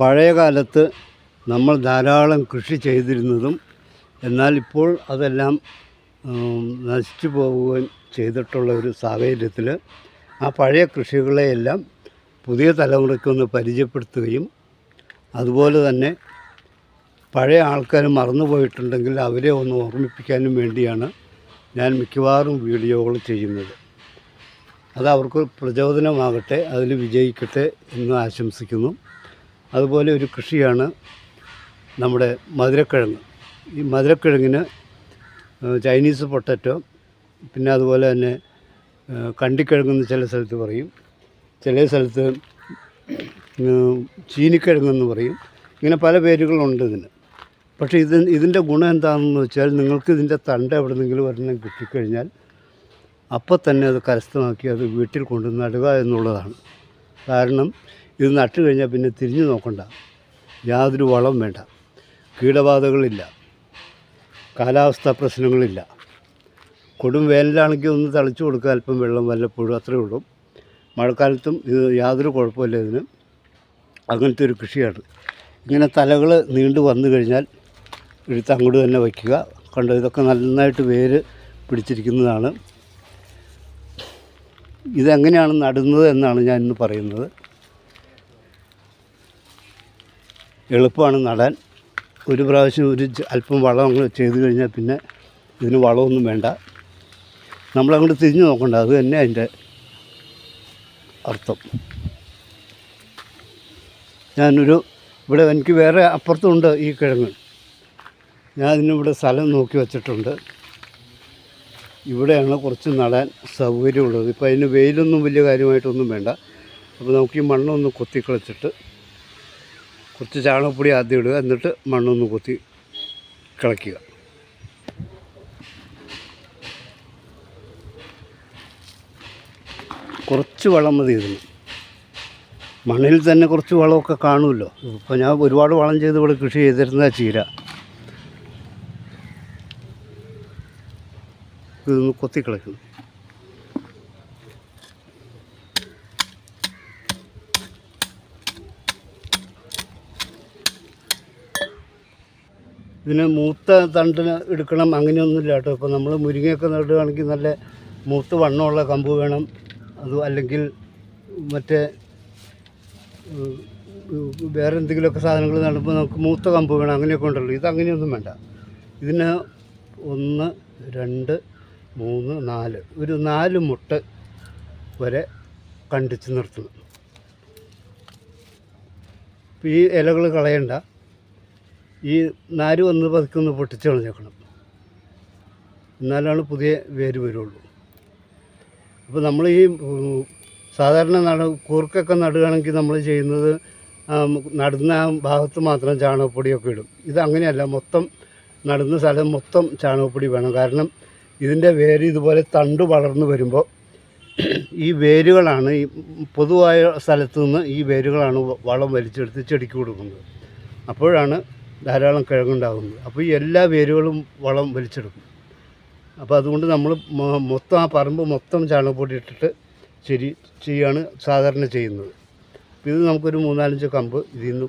പഴയ കാലത്ത് നമ്മൾ ധാരാളം കൃഷി ചെയ്തിരുന്നതും എന്നാൽ ഇപ്പോൾ അതെല്ലാം നശിച്ചു പോവുകയും ചെയ്തിട്ടുള്ള ഒരു സാഹചര്യത്തിൽ ആ പഴയ കൃഷികളെയെല്ലാം പുതിയ തലമുറയ്ക്ക് ഒന്ന് പരിചയപ്പെടുത്തുകയും അതുപോലെ തന്നെ പഴയ ആൾക്കാർ മറന്നുപോയിട്ടുണ്ടെങ്കിൽ അവരെ ഒന്ന് ഓർമ്മിപ്പിക്കാനും വേണ്ടിയാണ് ഞാൻ മിക്കവാറും വീഡിയോകൾ ചെയ്യുന്നത്. അത് അവർക്ക് പ്രചോദനമാകട്ടെ അതിൽ വിജയിക്കട്ടെ എന്ന് ആശംസിക്കുന്നു. അതുപോലെ ഒരു കൃഷിയാണ് നമ്മുടെ മധുരക്കിഴങ്ങ്. ഈ മധുരക്കിഴങ്ങിന് ചൈനീസ് പൊട്ടറ്റോ പിന്നെ അതുപോലെ തന്നെ കണ്ടിക്കിഴങ്ങെന്ന് ചില സ്ഥലത്ത് പറയും. ചില സ്ഥലത്ത് ചീനിക്കിഴങ്ങെന്ന് പറയും. ഇങ്ങനെ പല പേരുകളുണ്ട് ഇതിന്. പക്ഷേ ഇത് ഇതിന്റെ ഗുണം എന്താണെന്ന് വെച്ചാൽ നിങ്ങൾക്ക് ഇതിന്റെ തണ്ട് എവിടെന്നെങ്കിലും ഒരെണ്ണം കിട്ടിക്കഴിഞ്ഞാൽ അപ്പോൾ തന്നെ അത് കരസ്ഥമാക്കി അത് വീട്ടിൽ കൊണ്ട് നടുക എന്നുള്ളതാണ്. കാരണം ഇത് നട്ട് കഴിഞ്ഞാൽ പിന്നെ തിരിഞ്ഞു നോക്കണ്ട. യാതൊരു വളം വേണ്ട. കീടബാധകളില്ല. കാലാവസ്ഥാ പ്രശ്നങ്ങളില്ല. കൊടും വേനലാണെങ്കിൽ ഒന്ന് തളിച്ചു കൊടുക്കുക അല്പം വെള്ളം വല്ലപ്പോഴും അത്രയേ ഉള്ളൂ. മഴക്കാലത്തും ഇത് യാതൊരു കുഴപ്പമില്ല ഇതിന്. അങ്ങനത്തെ ഒരു കൃഷിയാണ്. ഇങ്ങനെ തലകൾ നീണ്ടു വന്നു കഴിഞ്ഞാൽ എടുത്ത് അങ്ങോട്ട് തന്നെ വയ്ക്കുക. കണ്ടോ ഇതൊക്കെ നന്നായിട്ട് വേര് പിടിച്ചിരിക്കുന്നതാണ്. ഇതെങ്ങനെയാണ് നടുന്നത് എന്നാണ് ഞാൻ ഇന്ന് പറയുന്നത്. എളുപ്പമാണ് നടാൻ. ഒരു പ്രാവശ്യം ഒരു അല്പം വളം ചെയ്ത് കഴിഞ്ഞാൽ പിന്നെ ഇതിന് വളമൊന്നും വേണ്ട. നമ്മളങ്ങോട്ട് തിരിഞ്ഞു നോക്കണ്ട. അത് തന്നെ അതിന്റെ അർത്ഥം. ഞാനൊരു ഇവിടെ എനിക്ക് വേറെ അപ്പുറത്തുണ്ട് ഈ കിഴങ്ങ്. ഞാൻ ഇതിനിവിടെ സ്ഥലം നോക്കി വച്ചിട്ടുണ്ട്. ഇവിടെയാണ് കുറച്ച് നടാൻ സൗകര്യമുള്ളത്. ഇപ്പോൾ അതിന് വെയിലൊന്നും വലിയ കാര്യമായിട്ടൊന്നും വേണ്ട. അപ്പോൾ നമുക്ക് ഈ മണ്ണൊന്ന് കൊത്തിക്കളച്ചിട്ട് കുറച്ച് ചാണകപ്പൊടി ആദ്യം ഇടുക എന്നിട്ട് മണ്ണൊന്ന് കുത്തി കിളയ്ക്കുക. കുറച്ച് വളം മതി ഇതിന്. മണ്ണിൽ തന്നെ കുറച്ച് വളമൊക്കെ കാണുമല്ലോ. ഇപ്പോൾ ഞാൻ ഒരുപാട് വളം ചെയ്ത് ഇവിടെ കൃഷി ചെയ്തിരുന്ന ചീര. ഇതൊന്ന് കൊത്തിക്കളയ്ക്കണം ഇതിന് മൂത്ത തണ്ടിന് എടുക്കണം അങ്ങനെയൊന്നുമില്ല കേട്ടോ. ഇപ്പോൾ നമ്മൾ മുരിങ്ങയൊക്കെ നടുകയാണെങ്കിൽ നല്ല മൂത്ത് വണ്ണമുള്ള കമ്പ് വേണം. അത് അല്ലെങ്കിൽ മറ്റേ വേറെ എന്തെങ്കിലുമൊക്കെ സാധനങ്ങൾ നടുമ്പോൾ നമുക്ക് മൂത്ത കമ്പ് വേണം. അങ്ങനെയൊക്കെ ഉണ്ടല്ലോ. ഇത് അങ്ങനെയൊന്നും വേണ്ട. ഇതിന് ഒന്ന് രണ്ട് മൂന്ന് നാല്. ഒരു നാല് മുട്ട വരെ കണ്ടിച്ച് നിർത്തണം. ഈ ഇലകൾ കളയണ്ട. ഈ നാര് വന്ന് പതുക്കൊന്ന് പൊട്ടിച്ച് കളഞ്ഞേക്കണം എന്നാലാണ് പുതിയ വേര് വരുള്ളൂ. അപ്പോൾ നമ്മൾ ഈ സാധാരണ നട കൂർക്കൊക്കെ നടുകയാണെങ്കിൽ നമ്മൾ ചെയ്യുന്നത് നടുന്ന ആ ഭാഗത്ത് മാത്രം ചാണകപ്പൊടിയൊക്കെ ഇടും. ഇത് അങ്ങനെയല്ല മൊത്തം നടുന്ന സ്ഥലം മൊത്തം ചാണകപ്പൊടി വേണം. കാരണം ഇതിന്റെ വേര് ഇതുപോലെ തണ്ട് വളർന്നു വരുമ്പോൾ ഈ വേരുകളാണ് ഈ പൊതുവായ സ്ഥലത്തു നിന്ന് ഈ വേരുകളാണ് വളം വലിച്ചെടുത്ത് ചെടിക്ക് കൊടുക്കുന്നത്. അപ്പോഴാണ് ധാരാളം കിഴങ്ങുണ്ടാകുന്നത് അപ്പോൾ ഈ എല്ലാ വേരുകളും വളം വലിച്ചെടുക്കും. അപ്പോൾ അതുകൊണ്ട് നമ്മൾ മൊത്തം ആ പറമ്പ് മൊത്തം ചാണകപ്പൊടി ഇട്ടിട്ട് ശരി ചെയ്യാണ് സാധാരണ ചെയ്യുന്നത്. ഇത് നമുക്കൊരു മൂന്നാലഞ്ച് കമ്പ് ഇതിൽ നിന്ന്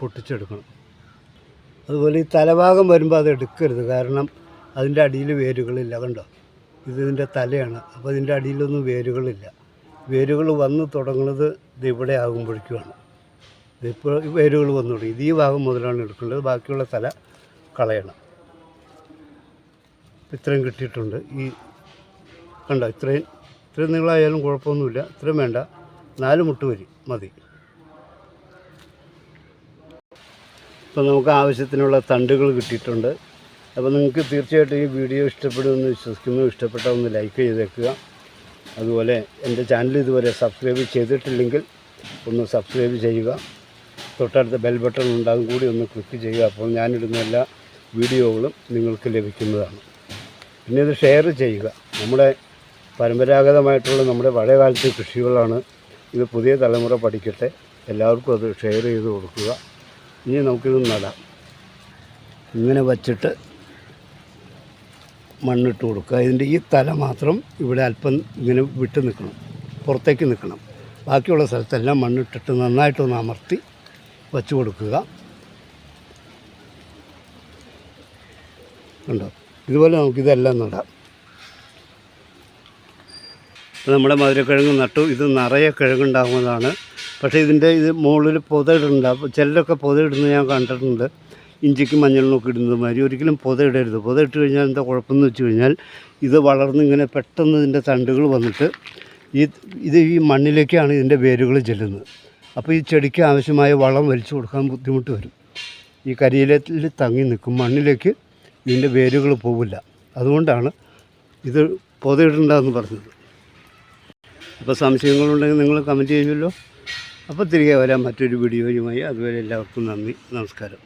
പൊട്ടിച്ചെടുക്കണം. അതുപോലെ ഈ തലഭാഗം വരുമ്പോൾ അത് എടുക്കരുത്. കാരണം അതിന്റെ അടിയിൽ വേരുകളില്ല കണ്ടോ? ഇത് ഇതിന്റെ തലയാണ്. അപ്പോൾ ഇതിന്റെ അടിയിലൊന്നും വേരുകളില്ല. വേരുകൾ വന്ന് തുടങ്ങുന്നത് ഇത് ഇവിടെ ആകുമ്പോഴേക്കുമാണ്. ഇതിപ്പോൾ വേരുകൾ വന്നു തുടങ്ങി. ഈ ഭാഗം മുതലാണ് എടുക്കേണ്ടത് ബാക്കിയുള്ള തല കളയണം. ഇത്രയും കിട്ടിയിട്ടുണ്ട്. ഈ കണ്ട ഇത്രയും ഇത്രയും നിങ്ങളായാലും കുഴപ്പമൊന്നുമില്ല. ഇത്രയും വേണ്ട. നാല് മുട്ട് വരി. മതി. ഇപ്പോൾ നമുക്ക് ആവശ്യത്തിനുള്ള തണ്ടുകൾ കിട്ടിയിട്ടുണ്ട്. അപ്പോൾ നിങ്ങൾക്ക് തീർച്ചയായിട്ടും ഈ വീഡിയോ ഇഷ്ടപ്പെടുമെന്ന് വിശ്വസിക്കുന്നു. ഇഷ്ടപ്പെട്ടാൽ ഒന്ന് ലൈക്ക് ചെയ്തേക്കുക. അതുപോലെ എന്റെ ചാനൽ ഇതുവരെ സബ്സ്ക്രൈബ് ചെയ്തിട്ടില്ലെങ്കിൽ ഒന്ന് സബ്സ്ക്രൈബ് ചെയ്യുക. തൊട്ടടുത്ത ബെൽ ബട്ടൺ ഉണ്ടാകും. കൂടി ഒന്ന് ക്ലിക്ക് ചെയ്യുക. അപ്പോൾ ഞാനിടുന്ന എല്ലാ വീഡിയോകളും നിങ്ങൾക്ക് ലഭിക്കുന്നതാണ്. പിന്നെ ഇത് ഷെയർ ചെയ്യുക. നമ്മുടെ പരമ്പരാഗതമായിട്ടുള്ള നമ്മുടെ പഴയ കാലത്തെ കൃഷികളാണ് ഇത് പുതിയ തലമുറ പഠിക്കട്ടെ. എല്ലാവർക്കും അത് ഷെയർ ചെയ്ത് കൊടുക്കുക. ഇനി നമുക്കിത് നടാം. ഇങ്ങനെ വച്ചിട്ട് മണ്ണിട്ട് കൊടുക്കുക. ഇതിന്റെ ഈ തല മാത്രം ഇവിടെ അല്പം ഇങ്ങനെ വിട്ട് നിൽക്കണം. പുറത്തേക്ക് നിൽക്കണം. ബാക്കിയുള്ള സ്ഥലത്തെല്ലാം മണ്ണിട്ടിട്ട് നന്നായിട്ടൊന്ന് അമർത്തി വച്ച് കൊടുക്കുക ഉണ്ടോ ഇതുപോലെ നമുക്കിതെല്ലാം നടാം. ഇപ്പോൾ നമ്മുടെ മധുരക്കിഴങ്ങ് നട്ടു. ഇത് നിറയെ കിഴങ്ങുണ്ടാകുന്നതാണ്. പക്ഷേ ഇതിന്റെ ഇത് മുകളിൽ പുതയിടുന്നുണ്ട് അപ്പോൾ ചിലരൊക്കെ പുതയിടുന്നത് ഞാൻ കണ്ടിട്ടുണ്ട്. ഇഞ്ചിക്ക് മഞ്ഞളിനൊക്കെ ഇടുന്നത് മാതിരി. ഒരിക്കലും പുതയിടരുത്. പുതയിട്ട് കഴിഞ്ഞാൽ എന്താ കുഴപ്പമെന്ന് വെച്ച് കഴിഞ്ഞാൽ ഇത് വളർന്ന് ഇങ്ങനെ പെട്ടെന്ന് ഇതിന്റെ തണ്ടുകൾ വന്നിട്ട് ഈ ഇത് ഈ മണ്ണിലേക്കാണ് ഇതിന്റെ വേരുകൾ ചെല്ലുന്നത്. അപ്പോൾ ഈ ചെടിക്ക് ആവശ്യമായ വളം വലിച്ചു കൊടുക്കാൻ ബുദ്ധിമുട്ട് വരും. ഈ കരിയിലത്തിൽ തങ്ങി നിൽക്കും. മണ്ണിലേക്ക് ഇതിന്റെ വേരുകൾ പോവില്ല. അതുകൊണ്ടാണ് ഇത് പൊതയിടണ്ടെന്ന് പറഞ്ഞത്. അപ്പോൾ സംശയങ്ങളുണ്ടെങ്കിൽ നിങ്ങൾ കമന്റ് ചെയ്യുമല്ലോ. അപ്പോൾ തിരികെ വരാം. മറ്റൊരു വീഡിയോയുമായി. അതുവരെ എല്ലാവർക്കും നന്ദി. നമസ്കാരം.